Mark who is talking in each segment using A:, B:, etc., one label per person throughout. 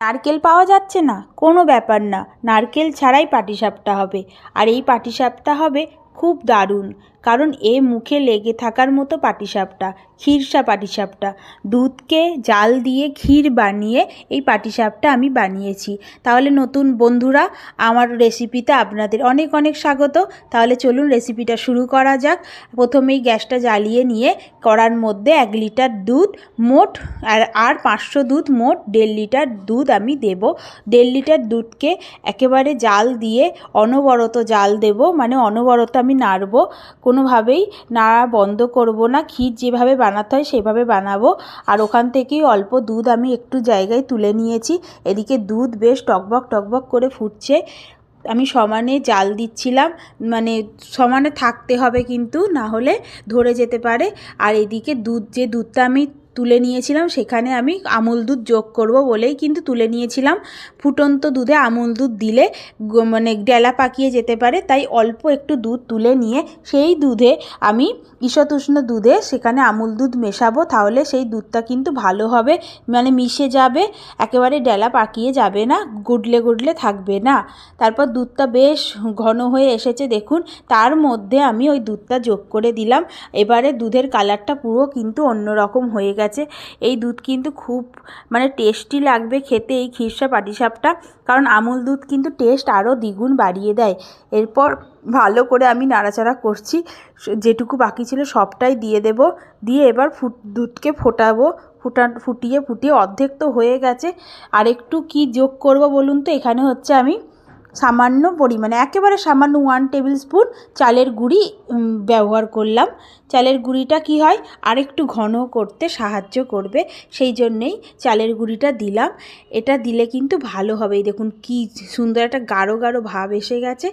A: নারকেল পাওয়া যাচ্ছে না? কোনো ব্যাপার না। নারকেল ছাড়াই পাটিসাপটা হবে। আর এই পাটিসাপটা হবে খুব দারুণ। কারণ এ মুখে লেগে থাকার মতো পাটিসাপটা, ক্ষীরসা পাটিসাপটা। দুধকে জাল দিয়ে ক্ষীর বানিয়ে এই পাটিসাপটা আমি বানিয়েছি। তাহলে নতুন বন্ধুরা, আমার রেসিপিতে আপনাদের অনেক অনেক স্বাগত। তাহলে চলুন রেসিপিটা শুরু করা যাক। প্রথমেই গ্যাসটা জ্বালিয়ে নিয়ে কড়ার মধ্যে এক লিটার দুধ, মোট আর আর পাঁচশো দুধ, মোট দেড় লিটার দুধ আমি দেব। দেড় লিটার দুধকে একেবারে জাল দিয়ে অনবরত জাল দেব মানে অনবরত আমি নাড়ব। কোনোভাবেই নাড়া বন্ধ করব না। ক্ষীর যেভাবে বানাতে হয় সেভাবে বানাবো। আর ওখান থেকেই অল্প দুধ আমি একটু জায়গায় তুলে নিয়েছি। এদিকে দুধ বেশ টকবক টকবক করে ফুটছে। আমি সমানে জাল দিচ্ছিলাম। মানে সমানে থাকতে হবে কিন্তু, না হলে ধরে যেতে পারে। আর এদিকে দুধ, যে দুধটা আমি তুলে নিয়েছিলাম, সেখানে আমি আমুল দুধ যোগ করব বলেই কিন্তু তুলে নিয়েছিলাম। ফুটন্ত দুধে আমুল দুধ দিলে মানে ডেলা পাকিয়ে যেতে পারে, তাই অল্প একটু দুধ তুলে নিয়ে সেই দুধে আমি ঈষতুষ্ণ দুধে সেখানে আমুল দুধ মেশাবো, তাহলে সেই দুধটা কিন্তু ভালো হবে মানে মিশে যাবে, একেবারে ডেলা পাকিয়ে যাবে না, গুডলে গুডলে থাকবে না। তারপর দুধটা বেশ ঘন হয়ে এসেছে, দেখুন, তার মধ্যে আমি ওই দুধটা যোগ করে দিলাম, এবারে দুধের কালারটা পুরো কিন্তু অন্যরকম হয়ে গেছে। এই দুধ কিন্তু খুব মানে টেস্টি লাগবে খেতে এই ক্ষীরসা পাটিসাপটা। কারণ আমুল দুধ কিন্তু টেস্ট আরও দ্বিগুণ বাড়িয়ে দেয়। এরপর ভালো করে আমি নাড়াচাড়া করছি। যেটুকু বাকি ছিল সবটাই দিয়ে দেব। দিয়ে এবার ফুট, দুধকে ফোটাবো। ফুটা ফুটিয়ে ফুটিয়ে অর্ধেক তো হয়ে গেছে। আর একটু কি যোগ করব বলুন তো? এখানে হচ্ছে আমি সামান্য পরিমাণে, একেবারে সামান্য ওয়ান টেবিল স্পুন চালের গুঁড়ি ব্যবহার করলাম। চালের গুঁড়িটা কি হয়? আরেকটু ঘন করতে সাহায্য করবে, সেই জন্যেই চালের গুঁড়িটা দিলাম। এটা দিলে কিন্তু ভালো হবে। দেখুন কি সুন্দর একটা গাঢ় গাঢ় ভাব এসে গেছে।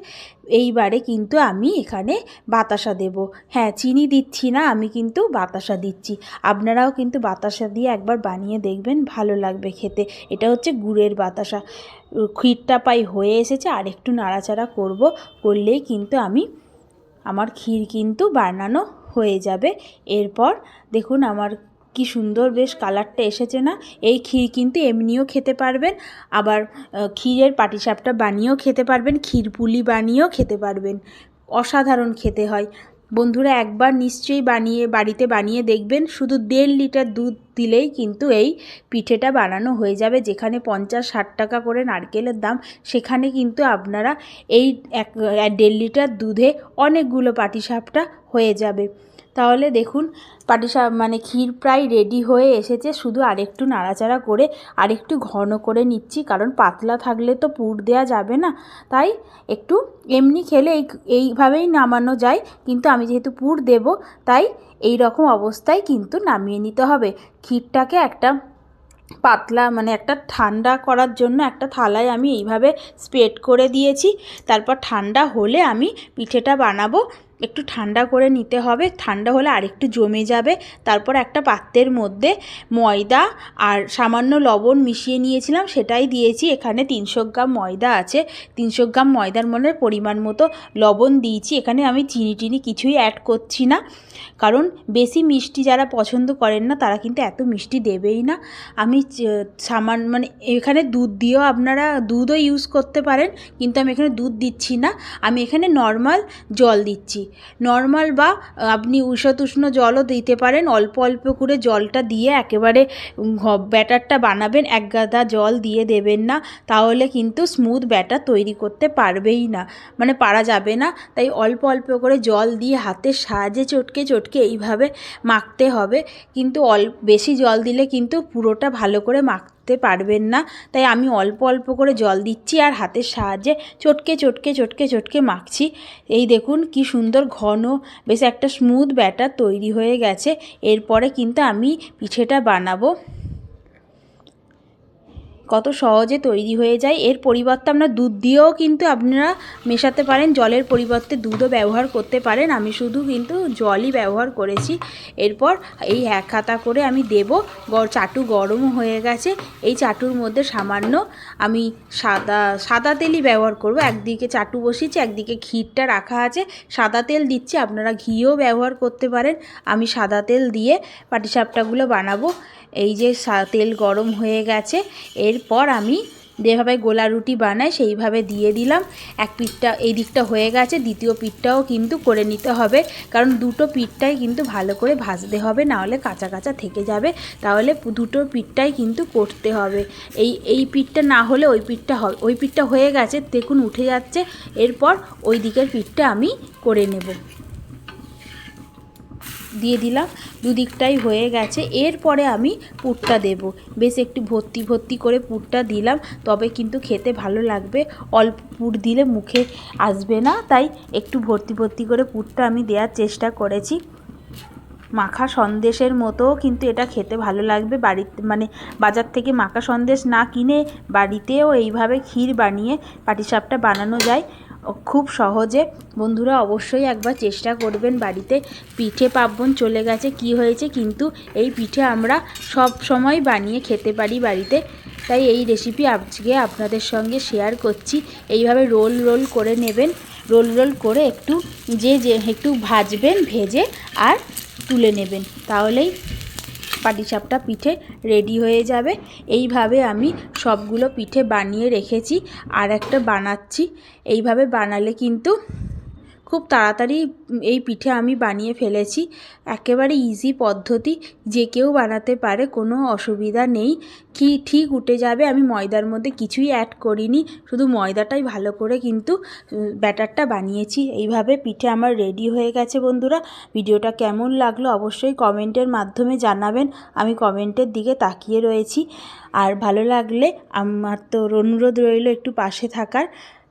A: এইবারে কিন্তু আমি এখানে বাতাসা দেব। হ্যাঁ চিনি দিচ্ছি না, আমি কিন্তু বাতাসা দিচ্ছি। আপনারাও কিন্তু বাতাসা দিয়ে একবার বানিয়ে দেখবেন, ভালো লাগবে খেতে। এটা হচ্ছে গুড়ের বাতাসা। ক্ষীরটা পাই হয়ে এসেছে, আর একটু নাড়াচাড়া করব, করলেই কিন্তু আমি আমার ক্ষীর কিন্তু বানানো হয়ে যাবে। এরপর দেখুন আমার কি সুন্দর বেশ কালারটা এসেছে না, এই ক্ষীর কিন্তু এমনিও খেতে পারবেন, আবার ক্ষীরের পাটিসাপটা বানিয়েও খেতে পারবেন ক্ষীর পুলি বানিয়েও খেতে পারবেন, অসাধারণ খেতে হয়। বন্ধুরা একবার নিশ্চয়ই বানিয়ে, বাড়িতে বানিয়ে দেখবেন, শুধু দেড় লিটার দুধ দিলেই কিন্তু এই পিঠেটা বানানো হয়ে যাবে, যেখানে পঞ্চাশ, ষাট টাকা করে নারকেলের দাম, সেখানে কিন্তু আপনারা এই এক, দেড় লিটার দুধে অনেকগুলো পাটিসাপটা হয়ে যাবে। তাহলে দেখুন, পাটিসা মানে ক্ষীর প্রায় রেডি হয়ে এসেছে। শুধু আরেকটু নাড়াচাড়া করে আরেকটু ঘন করে নিচ্ছি, কারণ পাতলা থাকলে তো পুর দেওয়া যাবে না। তাই একটু এমনি খেলে এই, এইভাবেই নামানো যায়, কিন্তু আমি যেহেতু পুর দেব, তাই এই রকম অবস্থায় কিন্তু নামিয়ে নিতে হবে। ক্ষীরটাকে একটা পাতলা মানে একটা ঠান্ডা করার জন্য একটা থালায় আমি এইভাবে স্প্রেড করে দিয়েছি। তারপর ঠান্ডা হলে আমি পিঠেটা বানাবো। একটু ঠান্ডা করে নিতে হবে। ঠান্ডা হলে আরেকটু জমে যাবে। তারপর একটা পাত্রের মধ্যে ময়দা আর সামান্য লবণ মিশিয়ে নিয়েছিলাম, সেটাই দিয়েছি। এখানে তিনশো গ্রাম ময়দা আছে। তিনশো গ্রাম ময়দার মনে পরিমাণ মতো লবণ দিয়েছি। এখানে আমি চিনি টিনি কিছুই অ্যাড করছি না। কারণ বেশি মিষ্টি যারা পছন্দ করেন না, তারা কিন্তু এত মিষ্টি দেবেই না। আমি সামান মানে এখানে দুধ দিয়েও আপনারা দুধও ইউজ করতে পারেন, কিন্তু আমি এখানে দুধ দিচ্ছি না। আমি এখানে নর্মাল জল দিচ্ছি। নর্মাল বা, আপনি উষ্ণ জলও দিতে পারেন, অল্প অল্প করে জলটা দিয়ে একেবারে ব্যাটারটা বানাবেন, এক গাদা জল দিয়ে দেবেন না, তাহলে কিন্তু স্মুথ ব্যাটার তৈরি করতে পারবেই না মানে পারা যাবে না, তাই অল্প অল্প করে জল দিয়ে হাতের সাহায্যে চটকে চটকে এইভাবে মাখতে হবে, কিন্তু অল, বেশি জল দিলে কিন্তু পুরোটা ভালো করে মাখ করতে পারবেন না। তাই আমি অল্প অল্প করে জল দিচ্ছি আর হাতের সাহায্যে চটকে চটকে চটকে চটকে মাখছি। এই দেখুন কি সুন্দর ঘন, বেশ একটা স্মুথ ব্যাটার তৈরি হয়ে গেছে। এরপরে কিন্তু আমি পিঠেটা বানাবো। কত সহজে তৈরি হয়ে যায়। এর পরিবর্তে আমরা দুধ দিয়েও কিন্তু আপনারা মেশাতে পারেন, জলের পরিবর্তে দুধও ব্যবহার করতে পারেন। আমি শুধু কিন্তু জলই ব্যবহার করেছি। এরপর এই এক হাতা করে আমি দেব। চাটু গরমও হয়ে গেছে। এই চাটুর মধ্যে সামান্য আমি সাদা সাদা তেলই ব্যবহার করব। একদিকে চাটু বসিয়েছি, একদিকে ক্ষীরটা রাখা আছে। সাদা তেল দিচ্ছি, আপনারা ঘিও ব্যবহার করতে পারেন। আমি সাদা তেল দিয়ে পাটিসাপটাগুলো বানাবো। এই যে তেল গরম হয়ে গেছে, এরপর আমি যেভাবে গোলা রুটি বানাই সেইভাবে দিয়ে দিলাম। এক পিঠটা এই দিকটা হয়ে গেছে, দ্বিতীয় পিঠটাও কিন্তু করে নিতে হবে, কারণ দুটো পিঠটাই কিন্তু ভালো করে ভাজতে হবে, নাহলে কাঁচা কাঁচা থেকে যাবে। তাহলে দুটো পিঠটাই কিন্তু করতে হবে। এই এই পিঠটা না হলে ওই পিঠটা হবে ওই পিঠটা হয়ে গেছে, দেখুন উঠে যাচ্ছে, এরপর ওই দিকের পিঠটা আমি করে নেব। দিয়ে দিলাম, দুদিকটাই হয়ে গেছে। এরপরে আমি পুরটা দেব। বেশ একটু ভর্তি ভর্তি করে পুরটা দিলাম, তবে কিন্তু খেতে ভালো লাগবে। অল্প পুর দিলে মুখে আসবে না, তাই একটু ভর্তি ভর্তি করে পুরটা আমি দেওয়ার চেষ্টা করেছি। মাখা সন্দেশের মতো কিন্তু এটা খেতে ভালো লাগবে। বাড়িতে মানে বাজার থেকে মাখা সন্দেশ না কিনে বাড়িতেও এইভাবে ক্ষীর বানিয়ে পাটিসাপটা বানানো যায়। খুব সহজে। বন্ধুরা, অবশ্যই একবার চেষ্টা করবেন বাড়িতে পিঠে পার্বণ চলে গেছে, কি হয়েছে কিন্তু এই পিঠে আমরা সব সময় বানিয়ে খেতে পারি বাড়িতে। তাই এই রেসিপি আজকে আপনাদের সঙ্গে শেয়ার করছি। এইভাবে রোল রোল করে নেবেন। রোল রোল করে একটু যে যে, একটু ভাজবেন, ভেজে আর তুলে নেবেন। তাহলেই পাটিসাপটা পিঠে রেডি হয়ে যাবে। এইভাবে আমি সবগুলো পিঠে বানিয়ে রেখেছি, আর একটা বানাচ্ছি। এইভাবে বানালে কিন্তু খুব তাড়াতাড়ি এই পিঠে আমি বানিয়ে ফেলেছি। একেবারে ইজি পদ্ধতি। যে কেউ বানাতে পারে, কোনো অসুবিধা নেই। কি ঠিক উঠে যাবে আমি ময়দার মধ্যে কিছুই অ্যাড করিনি। শুধু ময়দাটাই ভালো করে কিন্তু ব্যাটারটা বানিয়েছি। এইভাবে পিঠে আমার রেডি হয়ে গেছে বন্ধুরা। ভিডিওটা কেমন লাগল অবশ্যই কমেন্টের মাধ্যমে জানাবেন। আমি কমেন্টের দিকে তাকিয়ে রয়েছি। আর ভালো লাগলে আমার তো অনুরোধ রইল একটু পাশে থাকার।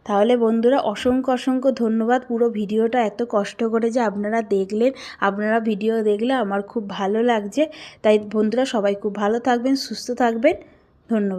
A: তাহলে বন্ধুরা অসংখ্য অসংখ্য ধন্যবাদ পুরো ভিডিওটা এত কষ্ট করে যে আপনারা দেখলেন, আপনারা ভিডিও দেখলে আমার খুব ভালো লাগছে। তাই বন্ধুরা সবাই খুব ভালো থাকবেন, সুস্থ থাকবেন। ধন্যবাদ।